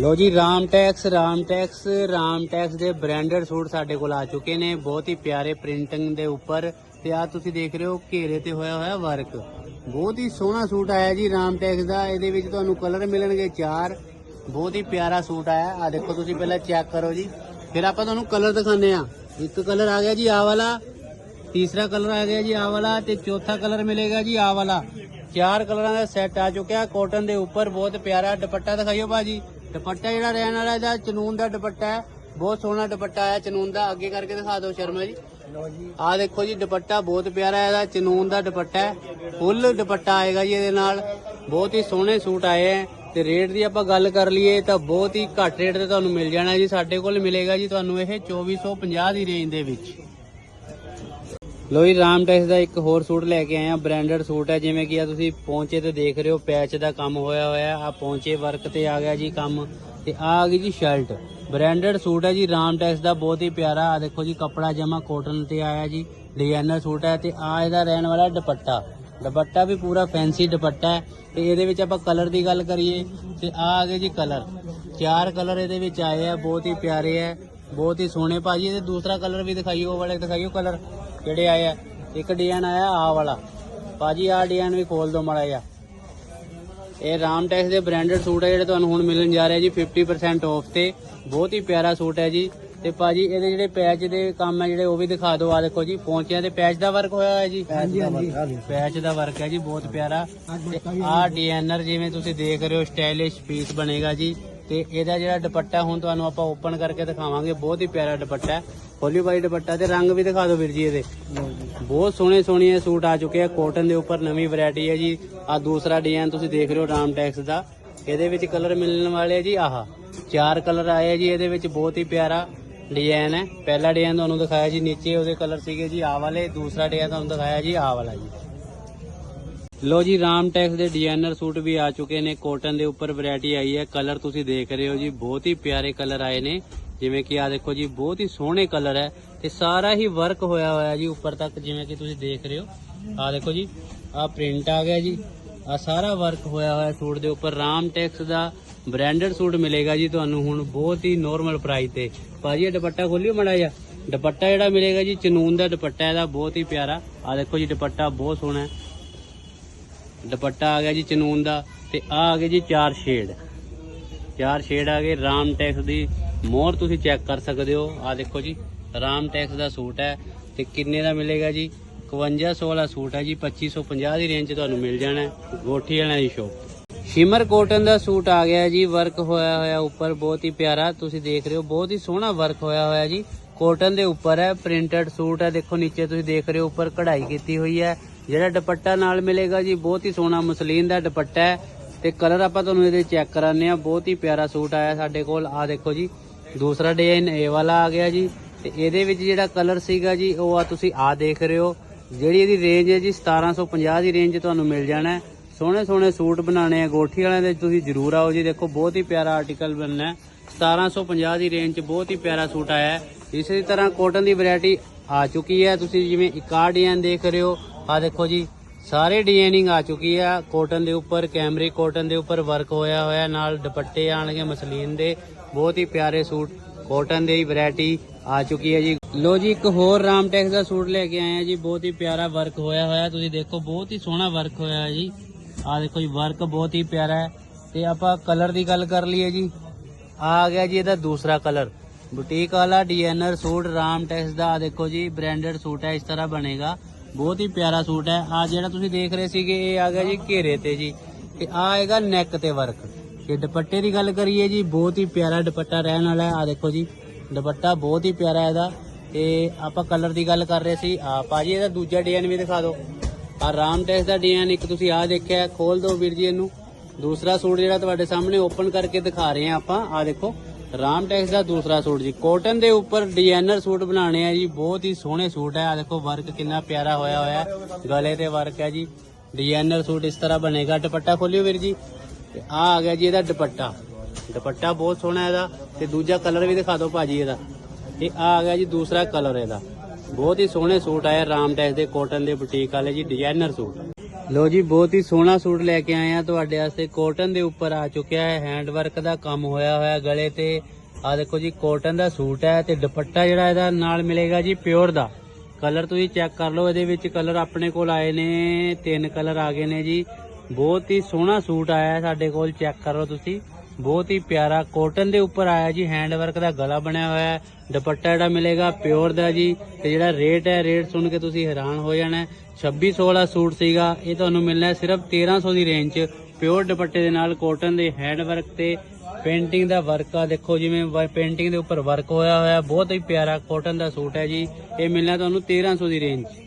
ਲੋ ਜੀ, Ram Tex Ram Tex Ram Tex ਦੇ branded suit ਸਾਡੇ ਕੋਲ ਆ ਚੁੱਕੇ ਨੇ, ਬਹੁਤ ਹੀ ਪਿਆਰੇ ਪ੍ਰਿੰਟਿੰਗ ਦੇ ਉੱਪਰ ਤੇ ਆ ਤੁਸੀਂ ਦੇਖ ਰਹੇ ਹੋ, ਘੇਰੇ ਤੇ ਹੋਇਆ ਹੋਇਆ ਵਰਕ। ਬਹੁਤ ਹੀ ਸੋਹਣਾ ਸੂਟ ਆਇਆ ਜੀ ਰਾਮ ਟੈਕਸ ਦਾ, ਇਹਦੇ ਵਿੱਚ ਤੁਹਾਨੂੰ ਕਲਰ ਮਿਲਣਗੇ ਚਾਰ। ਬਹੁਤ ਹੀ ਪਿਆਰਾ ਸੂਟ ਆਇਆ ਆ ਦੇਖੋ ਤੁਸੀਂ ਪਹਿਲਾਂ ਚੈੱਕ ਕਰੋ ਜੀ। ਫਿਰ ਆਪਾਂ ਤੁਹਾਨੂੰ ਕਲਰ ਦਿਖਾਉਂਦੇ ਆ ਇੱਕ ਕਲਰ ਆ ਗਿਆ ਜੀ ਆ ਵਾਲਾ, ਤੀਸਰਾ ਕਲਰ ਆ ਗਿਆ ਜੀ ਆ ਵਾਲਾ ਤੇ ਚੌਥਾ ਕਲਰ ਮਿਲੇਗਾ ਜੀ ਆ ਵਾਲਾ। ਚਾਰ ਕਲਰਾਂ ਦਾ ਸੈੱਟ ਆ ਚੁੱਕਿਆ ਕਾਟਨ ਦੇ ਉੱਪਰ ਬਹੁਤ ਪਿਆਰਾ ਦੁਪੱਟਾ ਦਿਖਾਈਓ ਬਾਜੀ ਦੁਪੱਟਾ ਜਿਹੜਾ ਰਹਿਣ ਵਾਲਾ ਇਹਦਾ ਚਨੂਨ ਦਾ ਦੁਪੱਟਾ ਹੈ। ਬਹੁਤ ਸੋਹਣਾ ਦੁਪੱਟਾ ਹੈ ਚਨੂਨ ਦਾ। ਅੱਗੇ ਕਰਕੇ ਦਿਖਾ ਦਿਓ ਸ਼ਰਮਾ ਜੀ। ਆ ਦੇਖੋ ਜੀ ਦੁਪੱਟਾ ਬਹੁਤ ਪਿਆਰਾ ਹੈ। ਇਹਦਾ ਚਨੂਨ ਦਾ ਦੁਪੱਟਾ ਹੈ। ਫੁੱਲ ਦੁਪੱਟਾ ਆਏਗਾ ਜੀ ਇਹਦੇ ਨਾਲ। ਬਹੁਤ ਹੀ ਸੋਹਣੇ ਸੂਟ ਆਏ ਹੈ। ਤੇ ਰੇਟ ਦੀ ਆਪਾਂ ਗੱਲ ਕਰ ਲਈਏ ਤਾਂ ਬਹੁਤ ਹੀ ਘੱਟ ਰੇਟ ਤੇ ਤੁਹਾਨੂੰ ਮਿਲ ਜਾਣਾ ਜੀ। ਸਾਡੇ ਕੋਲ ਮਿਲੇਗਾ ਜੀ ਤੁਹਾਨੂੰ ਇਹ 2450 ਦੀ ਰੇਂਜ ਦੇ ਵਿੱਚ। ਲੋ ਰਾਮ ਟੈਕਸ ਦਾ ਇੱਕ ਹੋਰ ਸੂਟ ਲੈ ਕੇ ਆਏ ਆ ਬ੍ਰਾਂਡਡ ਸੂਟ ਹੈ, ਜਿਵੇਂ ਕਿ ਆ ਤੁਸੀਂ ਪਹੁੰਚੇ ਤੇ ਦੇਖ ਰਹੇ ਹੋ, ਪੈਚ ਦਾ ਕੰਮ ਹੋਇਆ ਹੋਇਆ, ਆ ਪਹੁੰਚੇ ਵਰਕ ਤੇ ਆ ਗਿਆ ਜੀ ਕੰਮ, ਤੇ ਆ ਆ ਗਈ ਜੀ ਸ਼ਰਟ ਬ੍ਰਾਂਡਡ ਸੂਟ ਹੈ ਜੀ, ਰਾਮ ਟੈਕਸ ਦਾ ਬਹੁਤ ਹੀ ਪਿਆਰਾ, ਆ ਦੇਖੋ ਜੀ, ਕੱਪੜਾ ਜਮਾ ਕੋਟਨ ਤੇ ਆਇਆ ਜੀ ਡਿਜ਼ਾਈਨਰ ਸੂਟ ਹੈ, ਤੇ ਆ ਇਹਦਾ ਰਹਿਣ ਵਾਲਾ ਦੁਪੱਟਾ। ਦੁਪੱਟਾ ਵੀ ਪੂਰਾ ਫੈਂਸੀ ਦੁਪੱਟਾ ਹੈ, ਤੇ ਇਹਦੇ ਵਿੱਚ ਆਪਾਂ ਕਲਰ ਦੀ ਗੱਲ ਕਰੀਏ, ਤੇ ਆ ਆ ਗਏ ਜੀ ਕਲਰ ਚਾਰ ਕਲਰ ਇਹਦੇ ਵਿੱਚ ਆਏ ਆ, ਬਹੁਤ ਹੀ ਪਿਆਰੇ ਹੈ, ਬਹੁਤ ਹੀ ਸੋਹਣੇ। ਭਾਜੀ, ਇਹਦੇ ਦੂਸਰਾ ਕਲਰ ਵੀ ਦਿਖਾਈਓ ਵਾਲੇ ਦਿਖਾਈਓ ਕਲਰ ਕਿਹੜੇ ਆਏ ਆ? ਇੱਕ ਡਿਜ਼ਾਈਨ ਆਇਆ ਆ ਵਾਲਾ। ਭਾਜੀ ਆ ਡਿਜ਼ਾਈਨ ਵੀ ਖੋਲ ਦੋ ਮੜਾ ਜਾ ਇਹ ਰਾਮ ਟੈਕਸ ਦੇ ਬ੍ਰਾਂਡਡ ਸੂਟ ਹੈ ਜਿਹੜੇ ਤੁਹਾਨੂੰ ਹੁਣ ਮਿਲਣ ਜਾ ਰਹੇ ਜੀ 50% ਆਫ ਤੇ। ਬਹੁਤ ਹੀ ਪਿਆਰਾ ਸੂਟ ਹੈ ਜੀ। ਤੇ ਭਾਜੀ ਇਹਦੇ ਜਿਹੜੇ ਪੈਚ ਦੇ ਕੰਮ ਹੈ ਜਿਹੜੇ ਉਹ ਵੀ ਦਿਖਾ ਦਿਓ। ਆ ਦੇਖੋ ਜੀ ਪੌਂਚਿਆਂ ਤੇ ਪੈਚ ਦਾ ਵਰਕ ਹੋਇਆ ਹੈ ਜੀ। ਹਾਂਜੀ ਹਾਂਜੀ ਪੈਚ ਦਾ ਵਰਕ ਹੈ ਜੀ ਬਹੁਤ ਪਿਆਰਾ। ਆਹ ਡਿਜ਼ਾਈਨਰ ਜਿਵੇਂ ਤੁਸੀਂ ਦੇਖ ਰਹੇ ਹੋ ਸਟਾਈਲਿਸ਼ ਪੀਸ ਬਣੇਗਾ ਜੀ। ਤੇ ਇਹਦਾ ਜਿਹੜਾ ਦੁਪੱਟਾ ਹੁਣ ਤੁਹਾਨੂੰ ਆਪਾਂ ਓਪਨ ਕਰਕੇ ਦਿਖਾਵਾਂਗੇ ਬਹੁਤ ਹੀ ਪਿਆਰਾ ਦੁਪੱਟਾ ਹੈ। ਹੋਲੀ ਵਾਈਟ ਦੁਪੱਟਾ ਤੇ ਰੰਗ ਵੀ ਦਿਖਾ ਦਿਓ ਵੀਰ ਜੀ ਇਹਦੇ। ਬਹੁਤ ਸੋਹਣੇ ਸੋਹਣੇ ਸੂਟ ਆ ਚੁੱਕੇ ਆ। ਕਾਟਨ ਦੇ ਉੱਪਰ ਨਵੀਂ ਵੈਰਾਈਟੀ ਹੈ ਜੀ। ਆ ਦੂਸਰਾ ਡਿਜ਼ਾਈਨ ਤੁਸੀਂ ਦੇਖ ਰਹੇ ਹੋ ਰਾਮ ਟੈਕਸ ਦਾ। ਇਹਦੇ ਵਿੱਚ ਕਲਰ ਮਿਲਣ ਵਾਲੇ ਆ ਜੀ ਆਹ। ਚਾਰ ਕਲਰ ਆਏ ਆ ਜੀ ਇਹਦੇ ਵਿੱਚ ਬਹੁਤ ਹੀ ਪਿਆਰਾ ਡਿਜ਼ਾਈਨ ਹੈ। ਪਹਿਲਾ ਡਿਜ਼ਾਈਨ ਤੁਹਾਨੂੰ ਦਿਖਾਇਆ ਜੀ ਨੀਚੇ ਉਹਦੇ ਕਲਰ ਸੀਗੇ ਜੀ ਆਹ ਵਾਲੇ। ਦੂਸਰਾ ਡਿਜ਼ਾਈਨ ਤੁਹਾਨੂੰ ਦਿਖਾਇਆ ਜੀ ਆਹ ਵਾਲਾ ਜੀ। ਲੋ ਜੀ, ਰਾਮ ਟੈਕਸ ਦੇ ਡਿਜ਼ਾਈਨਰ ਸੂਟ ਵੀ ਆ ਚੁੱਕੇ ਨੇ। ਕੋਟਨ ਦੇ ਉੱਪਰ ਵੈਰਾਈਟੀ ਆਈ ਹੈ। ਕਲਰ ਤੁਸੀਂ ਦੇਖ ਰਹੇ ਹੋ ਜੀ, ਬਹੁਤ ਹੀ ਪਿਆਰੇ ਕਲਰ ਆਏ ਨੇ। ਜਿਵੇਂ ਕਿ ਆ ਦੇਖੋ ਜੀ, ਬਹੁਤ ਹੀ ਸੋਹਣੇ ਕਲਰ ਹੈ ਤੇ ਸਾਰਾ ਹੀ ਵਰਕ ਹੋਇਆ ਹੋਇਆ ਜੀ ਉੱਪਰ ਤੱਕ, ਜਿਵੇਂ ਕਿ ਤੁਸੀਂ ਦੇਖ ਰਹੇ ਹੋ। ਆ ਦੇਖੋ ਜੀ ਆ ਪ੍ਰਿੰਟ ਆ ਗਿਆ ਜੀ। ਆ ਸਾਰਾ ਵਰਕ ਹੋਇਆ ਹੋਇਆ ਸੂਟ ਦੇ ਉੱਪਰ। ਰਾਮ ਟੈਕਸ ਦਾ ਬ੍ਰਾਂਡਡ ਸੂਟ ਮਿਲੇਗਾ ਜੀ ਤੁਹਾਨੂੰ ਹੁਣ ਬਹੁਤ ਹੀ ਨੋਰਮਲ ਪ੍ਰਾਈਸ ਤੇ। ਭਾਜੀ, ਇਹ ਦੁਪੱਟਾ ਖੋਲਿਓ ਮੜਾ ਜਾ ਦੁਪੱਟਾ ਜਿਹੜਾ ਮਿਲੇਗਾ ਜੀ, ਚਨੂਨ ਦਾ ਦੁਪੱਟਾ ਇਹਦਾ ਬਹੁਤ ਹੀ ਪਿਆਰਾ। ਆ ਦੇਖੋ ਜੀ, ਦੁਪੱਟਾ ਬਹੁਤ ਸੋਹਣਾ ਹੈ। ਦੁਪੱਟਾ ਆ ਗਿਆ ਜੀ ਚਨੂਨ ਦਾ ਤੇ ਆ ਆ ਗਏ ਜੀ ਚਾਰ ਸ਼ੇਡ ਚਾਰ ਸ਼ੇਡ ਆ ਗਏ, ਰਾਮ ਟੈਕਸ ਦੀ ਮੋਹਰ ਤੁਸੀਂ ਚੈੱਕ ਕਰ ਸਕਦੇ ਹੋ। ਆ ਦੇਖੋ ਜੀ, ਰਾਮ ਟੈਕਸ ਦਾ ਸੂਟ ਹੈ ਤੇ ਕਿੰਨੇ ਦਾ ਮਿਲੇਗਾ ਜੀ? 5100 ਵਾਲਾ ਸੂਟ ਹੈ ਜੀ 2550 ਦੀ ਰੇਂਜ 'ਚ ਤੁਹਾਨੂੰ ਮਿਲ ਜਾਣਾ ਹੈ, ਗੋਠੀ ਵਾਲਿਆਂ ਦੀ ਸ਼ੋਪ ਸ਼ਿਮਰ ਕੋਟਨ ਦਾ ਸੂਟ ਆ ਗਿਆ ਜੀ ਵਰਕ ਹੋਇਆ ਹੋਇਆ ਉੱਪਰ, ਬਹੁਤ ਹੀ ਪਿਆਰਾ, ਤੁਸੀਂ ਦੇਖ ਰਹੇ ਹੋ, ਬਹੁਤ ਹੀ ਸੋਹਣਾ ਵਰਕ ਹੋਇਆ ਹੋਇਆ ਜੀ। ਕੋਟਨ ਦੇ ਉੱਪਰ ਹੈ ਪ੍ਰਿੰਟਡ ਸੂਟ ਹੈ, ਦੇਖੋ ਨੀਚੇ ਤੁਸੀਂ ਦੇਖ ਰਹੇ ਹੋ, ਉੱਪਰ ਕਢਾਈ ਕੀਤੀ ਹੋਈ ਹੈ। ਜਿਹੜਾ ਦੁਪੱਟਾ ਨਾਲ ਮਿਲੇਗਾ ਜੀ, ਬਹੁਤ ਹੀ ਸੋਹਣਾ ਮਸਲੀਨ ਦਾ ਦੁਪੱਟਾ ਹੈ। ਤੇ ਕਲਰ ਆਪਾਂ ਤੁਹਾਨੂੰ ਇਹਦੇ ਚੈੱਕ ਕਰਾਨੇ ਆ ਬਹੁਤ ਹੀ ਪਿਆਰਾ ਸੂਟ ਆਇਆ ਸਾਡੇ ਕੋਲ। ਆ ਦੇਖੋ ਜੀ, ਦੂਸਰਾ ਡਿਜ਼ਾਈਨ ਇਹ ਵਾਲਾ ਆ ਗਿਆ ਜੀ। ਤੇ ਇਹਦੇ ਵਿੱਚ ਜਿਹੜਾ ਕਲਰ ਸੀਗਾ ਜੀ, ਉਹ ਆ ਤੁਸੀਂ ਆ ਦੇਖ ਰਹੇ ਹੋ। ਜਿਹੜੀ ਇਹਦੀ ਰੇਂਜ ਹੈ ਜੀ 1750 ਦੀ ਰੇਂਜ 'ਚ ਤੁਹਾਨੂੰ ਮਿਲ ਜਾਣਾ ਸੋਹਣੇ ਸੋਹਣੇ ਸੂਟ ਬਣਾਉਣੇ ਆ ਗੋਠੀ ਵਾਲਿਆਂ ਦੇ। ਤੁਸੀਂ ਜ਼ਰੂਰ ਆਓ ਜੀ। ਦੇਖੋ, ਬਹੁਤ ਹੀ ਪਿਆਰਾ ਆਰਟੀਕਲ ਬਣਨਾ ਹੈ। 1750 ਦੀ ਰੇਂਜ 'ਚ ਬਹੁਤ ਹੀ ਪਿਆਰਾ ਸੂਟ ਆਇਆ ਹੈ। ਇਸੇ ਤਰ੍ਹਾਂ ਕਾਟਨ ਦੀ ਵੈਰਾਈਟੀ ਆ ਚੁੱਕੀ ਹੈ। ਤੁਸੀਂ ਜਿਵੇਂ ਇੱਕ ਆਹ ਡਿਜ਼ਾਈਨ ਦੇਖ ਰਹੇ ਹੋ ਆ ਦੇਖੋ ਜੀ, ਸਾਰੇ ਡਿਜ਼ਾਈਨਿੰਗ ਆ ਚੁੱਕੀ ਆ। ਕੋਟਨ ਦੇ ਉੱਪਰ ਕੈਮਰੀ ਕੋਟਨ ਦੇ ਉੱਪਰ ਵਰਕ ਹੋਇਆ ਹੋਇਆ, ਨਾਲ ਦੁਪੱਟੇ ਆਣਗੇ ਮਸਲੀਨ ਦੇ। ਬਹੁਤ ਹੀ ਪਿਆਰੇ ਸੂਟ ਕੋਟਨ ਦੀ ਵੈਰਾਈਟੀ ਆ ਚੁੱਕੀ ਹੈ ਜੀ। ਲੋ ਜੀ, ਇੱਕ ਹੋਰ ਰਾਮ ਟੈਕਸ ਦਾ ਸੂਟ ਲੈ ਕੇ ਆਏ ਆ ਜੀ। ਬਹੁਤ ਹੀ ਪਿਆਰਾ ਵਰਕ ਹੋਇਆ ਹੋਇਆ। ਤੁਸੀਂ ਦੇਖੋ, ਬਹੁਤ ਹੀ ਸੋਹਣਾ ਵਰਕ ਹੋਇਆ ਹੈ ਜੀ। ਆ ਦੇਖੋ ਜੀ ਵਰਕ ਬਹੁਤ ਹੀ ਪਿਆਰਾ ਹੈ। ਤੇ ਆਪਾਂ ਕਲਰ ਦੀ ਗੱਲ ਕਰ ਲਈਏ ਜੀ। ਆ ਗਿਆ ਜੀ ਇਹਦਾ ਦੂਸਰਾ ਕਲਰ ਬੁਟੀਕ ਵਾਲਾ ਡਿਜ਼ਾਈਨਰ ਸੂਟ ਰਾਮ ਟੈਕਸ ਦਾ, ਆ ਦੇਖੋ ਜੀ ਬ੍ਰਾਂਡਡ ਸੂਟ ਹੈ, ਇਸ ਤਰ੍ਹਾਂ ਬਣੇਗਾ। ਬਹੁਤ ਹੀ ਪਿਆਰਾ ਸੂਟ ਹੈ। ਆ ਜਿਹੜਾ ਤੁਸੀਂ ਦੇਖ ਰਹੇ ਸੀਗੇ, ਇਹ ਆ ਗਿਆ ਜੀ ਘੇਰੇ ਤੇ ਜੀ। ਤੇ ਆ ਆਏਗਾ ਨੈਕ ਤੇ ਵਰਕ ਜੇ ਦੁਪੱਟੇ ਦੀ ਗੱਲ ਕਰੀਏ ਜੀ, ਬਹੁਤ ਹੀ ਪਿਆਰਾ ਦੁਪੱਟਾ ਰਹਿਣ ਵਾਲਾ ਹੈ। ਆ ਦੇਖੋ ਜੀ, ਦੁਪੱਟਾ ਬਹੁਤ ਹੀ ਪਿਆਰਾ ਇਹਦਾ। ਤੇ ਆਪਾਂ ਕਲਰ ਦੀ ਗੱਲ ਕਰ ਰਹੇ ਸੀ। ਆ ਭਾਜੀ, ਇਹਦਾ ਦੂਜਾ ਡਿਜ਼ਾਈਨ ਵੀ ਦਿਖਾ ਦਿਓ। ਆ ਰਾਮ ਟੈਕਸ ਦਾ ਡਿਜ਼ਾਈਨ ਇੱਕ ਤੁਸੀਂ ਆ ਦੇਖਿਆ ਖੋਲ ਦਿਓ ਵੀਰ ਜੀ ਇਹਨੂੰ। ਦੂਸਰਾ ਸੂਟ ਜਿਹੜਾ ਤੁਹਾਡੇ ਸਾਹਮਣੇ ਓਪਨ ਕਰਕੇ ਦਿਖਾ ਰਹੇ ਆ ਆਪਾਂ। ਆ ਦੇਖੋ ਰਾਮ ਟੈਕਸ ਦਾ ਦੂਸਰਾ ਸੂਟ ਜੀ। ਕਾਟਨ ਦੇ ਉੱਪਰ ਡਿਜ਼ਾਈਨਰ ਸੂਟ ਬਣਾਉਣੇ ਆ ਜੀ। ਬਹੁਤ ਹੀ ਸੋਹਣੇ ਸੂਟ ਹੈ ਆ ਦੇਖੋ ਵਰਕ ਕਿੰਨਾ ਪਿਆਰਾ ਹੋਇਆ ਹੋਇਆ। ਗਲੇ ਤੇ ਵਰਕ ਹੈ ਜੀ। ਡਿਜ਼ਾਈਨਰ ਸੂਟ ਇਸ ਤਰ੍ਹਾਂ ਬਣੇਗਾ। ਦੁਪੱਟਾ ਖੋਲਿਓ ਵੀਰ ਜੀ। ਤੇ ਆ ਆ ਗਿਆ ਜੀ ਇਹਦਾ ਦੁਪੱਟਾ। ਦੁਪੱਟਾ ਬਹੁਤ ਸੋਹਣਾ ਇਹਦਾ। ਤੇ ਦੂਜਾ ਕਲਰ ਵੀ ਦਿਖਾ ਦਿਓ ਭਾਜੀ ਇਹਦਾ। ਇਹ ਆ ਗਿਆ ਜੀ ਦੂਸਰਾ ਕਲਰ ਇਹਦਾ। ਬਹੁਤ ਹੀ ਸੋਹਣੇ ਸੂਟ ਆਏ ਰਾਮ ਟੈਕਸ ਦੇ ਕਾਟਨ ਦੇ ਬੁਟੀਕ ਵਾਲੇ ਜੀ। Designer suit. ਲੋ ਜੀ, ਬਹੁਤ ਹੀ ਸੋਹਣਾ ਸੂਟ ਲੈ ਕੇ ਆਏ ਆ। ਤੁਹਾਡੇ ਵਾਸਤੇ ਕੋਟਨ ਦੇ ਉੱਪਰ ਆ ਚੁੱਕਿਆ ਹੈ। ਹੈਂਡ ਵਰਕ ਦਾ ਕੰਮ ਹੋਇਆ ਹੋਇਆ ਗਲੇ ਤੇ। ਆ ਦੇਖੋ ਜੀ ਕੋਟਨ ਦਾ ਸੂਟ ਹੈ ਤੇ ਦੁਪੱਟਾ ਜਿਹੜਾ ਇਹਦਾ ਨਾਲ ਮਿਲੇਗਾ ਜੀ ਪਿਓਰ ਦਾ। ਕਲਰ ਤੁਸੀਂ ਚੈੱਕ ਕਰ ਲਓ, ਇਹਦੇ ਵਿੱਚ ਕਲਰ ਆਪਣੇ ਕੋਲ ਆਏ ਨੇ, ਤਿੰਨ ਕਲਰ ਆ ਗਏ ਨੇ ਜੀ। ਬਹੁਤ ਹੀ ਸੋਹਣਾ ਸੂਟ ਆਇਆ ਸਾਡੇ ਕੋਲ ਚੈੱਕ ਕਰੋ ਤੁਸੀਂ। ਬਹੁਤ ਹੀ ਪਿਆਰਾ ਕੋਟਨ ਦੇ ਉੱਪਰ ਆਇਆ ਜੀ ਹੈਂਡ ਵਰਕ ਦਾ ਗਲਾ ਬਣਿਆ ਹੋਇਆ ਹੈ, ਦੁਪੱਟਾ ਜਿਹੜਾ ਮਿਲੇਗਾ ਪਿਓਰ ਦਾ ਜੀ, ਤੇ ਜਿਹੜਾ ਰੇਟ ਹੈ ਰੇਟ ਸੁਣ ਕੇ ਤੁਸੀਂ ਹੈਰਾਨ ਹੋ ਜਾਣਾ ਹੈ। 2600 ਵਾਲਾ ਸੂਟ ਸੀਗਾ, ਇਹ ਤੁਹਾਨੂੰ ਮਿਲਣਾ ਹੈ ਸਿਰਫ 1300 ਦੀ ਰੇਂਜ 'ਚ ਪਿਓਰ ਦੁਪੱਟੇ ਦੇ ਨਾਲ ਕੋਟਨ ਦੇ ਹੈਂਡ ਵਰਕ ਤੇ ਪੇਂਟਿੰਗ ਦਾ ਵਰਕ ਆ ਦੇਖੋ ਜਿਵੇਂ ਪੇਂਟਿੰਗ ਦੇ ਉੱਪਰ ਵਰਕ ਹੋਇਆ ਹੋਇਆ, ਬਹੁਤ ਹੀ ਪਿਆਰਾ ਕੋਟਨ ਦਾ ਸੂਟ ਹੈ ਜੀ, ਇਹ ਮਿਲਣਾ ਤੁਹਾਨੂੰ 1300 ਦੀ ਰੇਂਜ 'ਚ